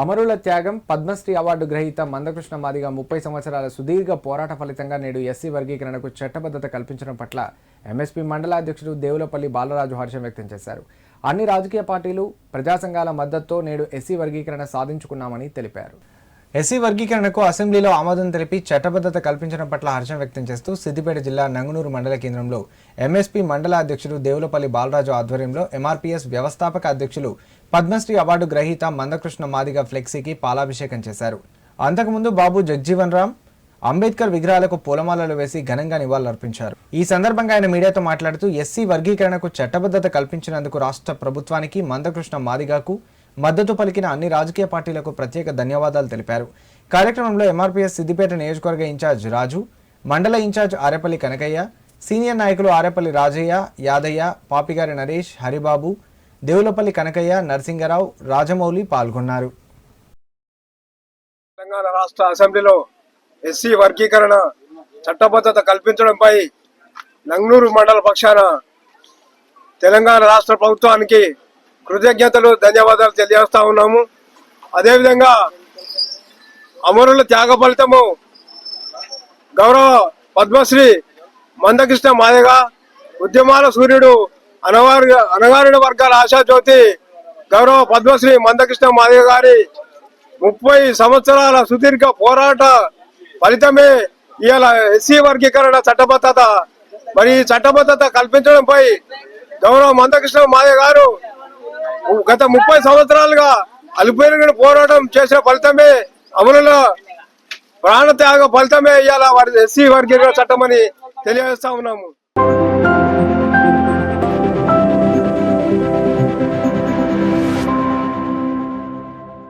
అమరుల త్యాగం పద్మశ్రీ అవార్డు గ్రహీత మందకృష్ణ మాదిగ ముప్పై సంవత్సరాల సుదీర్ఘ పోరాట ఫలితంగా నేడు ఎస్సీ వర్గీకరణకు చట్టబద్ధత కల్పించడం పట్ల ఎంఎస్పీ మండలాధ్యక్షుడు దేవులపల్లి బాలరాజు హర్షం వ్యక్తం చేశారు. అన్ని రాజకీయ పార్టీలు ప్రజా సంఘాల మద్దతుతో నేడు ఎస్సీ వర్గీకరణ సాధించుకున్నామని తెలిపారు. ఎస్సీ వర్గీకరణకు అసెంబ్లీలో ఆమోదం తెలిపి చట్టబద్ధత కల్పించడం పట్ల హర్షం వ్యక్తం చేస్తూ సిద్దిపేట జిల్లా నంగునూరు మండల కేంద్రంలో ఎంఎస్పీ మండల అధ్యక్షుడు దేవులపల్లి బాలరాజు ఆధ్వర్యంలో ఎంఆర్పీఎస్ వ్యవస్థాపక అధ్యక్షులు పద్మశ్రీ అవార్డు గ్రహీత మందకృష్ణ మాదిగ ఫ్లెక్సీకి పాలాభిషేకం చేశారు. అంతకుముందు బాబు జగ్జీవన్ రామ్ అంబేద్కర్ విగ్రహాలకు పూలమాలలు వేసి ఘనంగా నివాళులర్పించారు. ఈ సందర్భంగా ఆయన మీడియాతో మాట్లాడుతూ ఎస్సీ వర్గీకరణకు చట్టబద్ధత కల్పించినందుకు రాష్ట్ర ప్రభుత్వానికి మందకృష్ణ మాదిగకు మద్దతు పలికిన అన్ని రాజకీయ పార్టీలకు ప్రత్యేక ధన్యవాదాలు తెలిపారు. కార్యక్రమంలో ఎంఆర్పీఎస్ సిద్దిపేట నియోజకవర్గ ఇన్ఛార్జ్ రాజు మండల ఇన్ఛార్జ్ ఆరేపల్లి కనకయ్య సీనియర్ నాయకులు ఆరేపల్లి రాజయ్య యాదయ్య పాపిగారి నరేష్ హరిబాబు దేవులపల్లి కనకయ్య నరసింగరావు రాజమౌళి పాల్గొన్నారు. తెలంగాణ రాష్ట్ర అసెంబ్లీలో ఎస్సీ వర్గీకరణ చట్టబద్ధత కల్పించడంపై నంగనూరు మండల పక్షాన తెలంగాణ రాష్ట్ర ప్రభుత్వానికి కృతజ్ఞతలు ధన్యవాదాలు తెలియజేస్తా ఉన్నాము. అదేవిధంగా అమరుల త్యాగ ఫలితము గౌరవ పద్మశ్రీ మందకృష్ణ మాదిగ ఉద్యమాల సూర్యుడు అనగారు అనగారిన వర్గాల ఆశాజ్యోతి గౌరవ పద్మశ్రీ మందకృష్ణ మాదిగ గారి ముప్పై సంవత్సరాల సుదీర్ఘ పోరాట ఫలితమే ఇవాళ ఎస్సీ వర్గీకరణ చట్టబద్ధత. మరి ఈ చట్టబద్ధత కల్పించడంపై గౌరవ మందకృష్ణ మాదయ్య గారు గత ముప్పై సంవత్సరాలుగా అలిపోయిన పోరాటం చేసిన ఫలితమే అమలులో ప్రాణ త్యాగ ఫలితమే ఇవాళ వారి ఎస్సీ వర్గీకరణ అని తెలియజేస్తా ఉన్నాము.